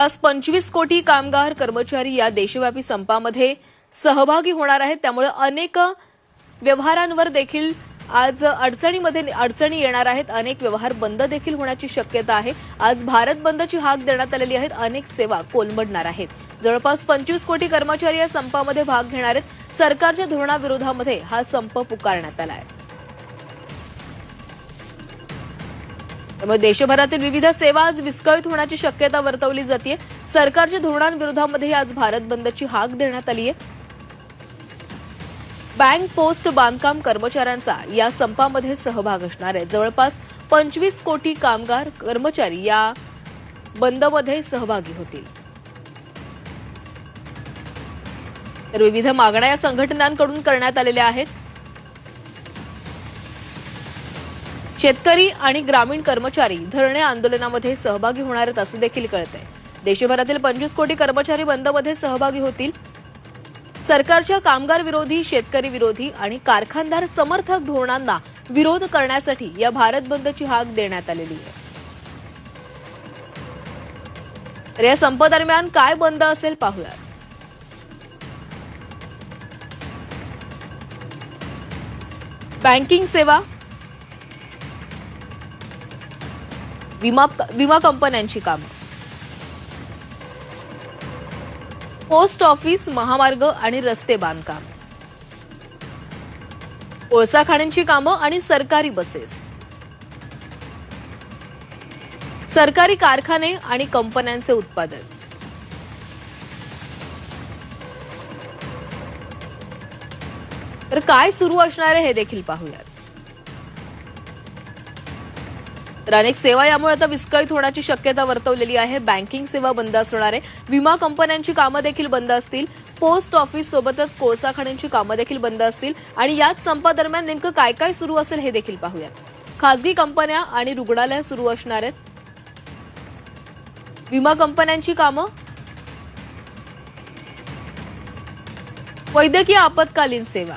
आज पंचवीस कोटी कामगार कर्मचारी या देशव्यापी संपामध्ये सहभागी होणार आहेत. त्यामुळे अनेक व्यवहारांवर देखील आज अडचणीमध्ये अडचणी येणार आहेत. अनेक व्यवहार बंद देखील होण्याची शक्यता आहे. आज भारत बंदची हाक देण्यात आलेली आहेत. अनेक सेवा कोलमडणार आहेत. जवळपास पंचवीस कोटी कर्मचारी या संपामध्ये भाग घेणार आहेत. सरकारच्या धोरणाविरोधामध्ये हा संप पुकारण्यात आला आहे. त्यामुळे देशभरातील विविध सेवा आज विस्कळीत होण्याची शक्यता वर्तवली जाते सरकारच्या धोरणांविरोधामध्ये आज भारत बंदची हाक देण्यात आली आहे. बँक पोस्ट बांधकाम कर्मचाऱ्यांचा या संपामध्ये सहभाग असणार आहे. जवळपास पंचवीस कोटी कामगार कर्मचारी या बंदमध्ये सहभागी होतील. तर विविध मागण्या या संघटनांकडून करण्यात आलेल्या आहेत. शेतकरी आणि ग्रामीण कर्मचारी धरणे आंदोलनामध्ये सहभागी होणार आहेत असं देखील कळतंय. देशभरातील पंचवीस कोटी कर्मचारी बंदमध्ये सहभागी होतील. सरकारच्या कामगार विरोधी शेतकरी विरोधी आणि कारखानदार समर्थक धोरणांना विरोध करण्यासाठी या भारत बंदची हाक देण्यात आलेली आहे. तर या संप दरम्यान काय बंद असेल पाहूया बँकिंग सेवा विमा विमा कंपन्यांची कामं. पोस्ट ऑफिस महामार्ग आणि रस्ते बांधकाम. कोळसा खाण्यांची कामं आणि सरकारी बसेस. सरकारी कारखाने आणि कंपन्यांचे उत्पादन. तर काय सुरू असणार आहे हे देखील पाहूयात. तर अनेक सेवा यामुळे आता विस्कळीत होण्याची शक्यता वर्तवलेली आहे. बँकिंग सेवा बंद असणार आहे. विमा कंपन्यांची कामं देखील बंद असतील. पोस्ट ऑफिस सोबतच कोळसा खाण्यांची कामं देखील बंद असतील. आणि याच संपादरम्यान नेमकं काय काय सुरू असेल हे देखील पाहूयात. खासगी कंपन्या आणि रुग्णालय सुरू असणार आहेत. विमा कंपन्यांची कामं. वैद्यकीय आपत्कालीन सेवा.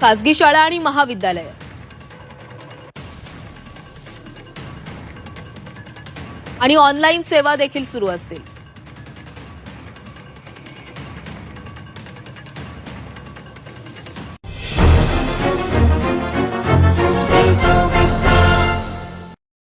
खासगी शाळा आणि महाविद्यालय. आणि ऑनलाईन सेवा देखील सुरू असतील.